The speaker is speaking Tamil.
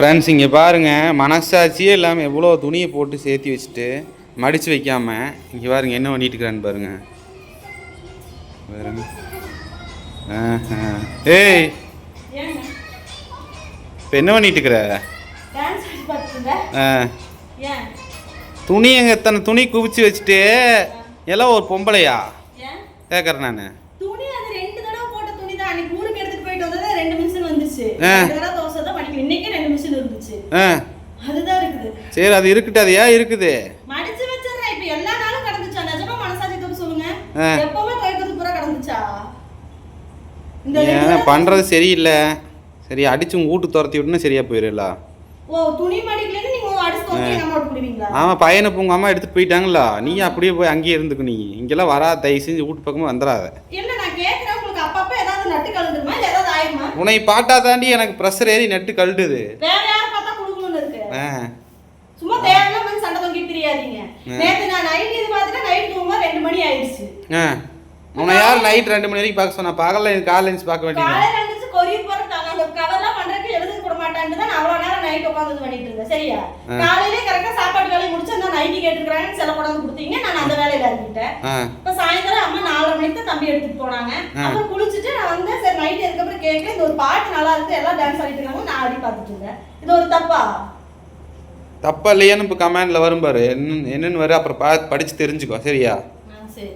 ஃப்ரெண்ட்ஸ் இங்கே பாருங்கள் மனசாட்சியே இல்லாமல் எவ்வளோ துணியை போட்டு சேர்த்து வச்சுட்டு மடித்து வைக்காம இங்கே பாருங்க என்ன பண்ணிட்டு இருக்கிறான்னு பாருங்க. பாருங்க. ஏய். இப்போ என்ன பண்ணிட்டு இருக்கிற? துணி எங்க எத்தனை துணி குவிச்சு வச்சுட்டு எல்லாம் ஒரு பொம்பளையா? கேட்குறேன் நான். ஆ. சரி அது இருக்கட்டும் அது ஏன் இருக்குது? ஏன் பண்ணுறது சரியில்லை. சரி அடிச்சு வீட்டு துரத்தி விட்டுனா சரியா போயிடும்ல. ஆமாம் பையனை உங்கள் அம்மா எடுத்துட்டு போயிட்டாங்களா? நீ அப்படியே போய் அங்கேயே இருந்துக்கு நீ. இங்கெல்லாம் வரா தயவு செஞ்சு வீட்டு பக்கமாக வந்துடாத. இல்ல நான் கேக்குறேன். உங்களுக்கு அப்பப்ப ஏதாவது நட்டு கலந்துருமா இல்ல ஏதாவது ஆயிருமா உன்னை பாட்டா தாண்டி எனக்கு ப்ரெஷர் ஏறி நெட்டு கழுடுது வேற யார் பார்த்தா குடுக்கணும்னு இருக்கு ஆ சும்மா தேவையில்லாம வந்து சண்டை தொங்கிட்டு தெரியாதீங்க. நேத்து நான் நைட் இது பார்த்துட்டு நைட் தூங்கும்போது ரெண்டு மணி ஆயிடுச்சு. உன்னை யார் நைட் ரெண்டு மணி வரைக்கும் பார்க்க சொன்னா? பகல்ல காலையில் எழுந்து பார்க்க வேண்டியது காலையில எழுந்துச்சு கொரியர் போற அந்த கவர்லாம் பண்றதுக்கு எழுதி போட மாட்டான்னு தான் அவ்வளவு நேரம் நைட் உட்காந்து பண்ணிட்டு இருந்தேன். சரியா. காலையிலே கரெக்டா சாப்பாடு வேலையை முடிச்சு அந்த நைட்டி கேட்டுக்கிறாங்கன்னு சில கொண்டாந்து கொடுத்தீங்க. நான் அந்த வேலையில இருந்துட்டேன் இப்ப சாயந்தரம் அம்மா நாலரை மணிக்கு தான் தம்பி எடுத்துட்டு போனாங்க. அப்புறம் குளிச்சுட்டு நான் வந்தேன். சரி நைட் அதுக்கப்புறம் கேட்க இந்த ஒரு பாட்டு நல்லா இருக்கு. எல்லாம் டான்ஸ் ஆடிட்டு இருக்காங்க. நான் ஆடி பார்த்துட்டு இருந்தேன். இது ஒரு தப்பா? தப்பா இல்லையான்னு இப்போ கமெண்ட்ல வரும் பாரு. என்னன்னு வரு அப்புறம் பா படிச்சு தெரிஞ்சுக்கோ சரியா? சரி.